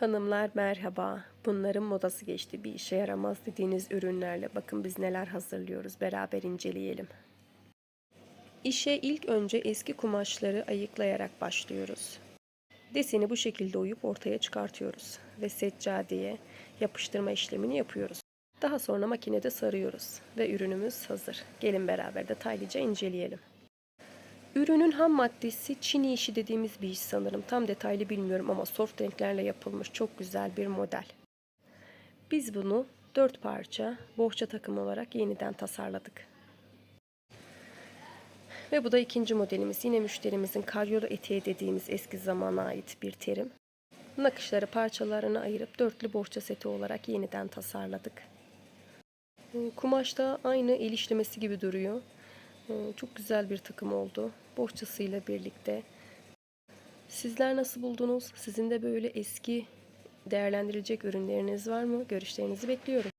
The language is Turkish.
Hanımlar merhaba. Bunların modası geçti. Bir işe yaramaz dediğiniz ürünlerle bakın biz neler hazırlıyoruz. Beraber inceleyelim. İşe ilk önce eski kumaşları ayıklayarak başlıyoruz. Deseni bu şekilde oyup ortaya çıkartıyoruz ve seccadeye yapıştırma işlemini yapıyoruz. Daha sonra makinede sarıyoruz ve ürünümüz hazır. Gelin beraber detaylıca inceleyelim. Ürünün ham maddesi Çini işi dediğimiz bir iş sanırım. Tam detaylı bilmiyorum ama soft renklerle yapılmış çok güzel bir model. Biz bunu dört parça bohça takım olarak yeniden tasarladık. Ve bu da ikinci modelimiz. Yine müşterimizin karyolu eteği dediğimiz eski zamana ait bir terim. Nakışları parçalarına ayırıp dörtlü bohça seti olarak yeniden tasarladık. Kumaş da aynı el işlemesi gibi duruyor. Ee, Çok güzel bir takım oldu. Bohçasıyla birlikte. Sizler nasıl buldunuz? Sizin de böyle eski değerlendirilecek ürünleriniz var mı? Görüşlerinizi bekliyorum.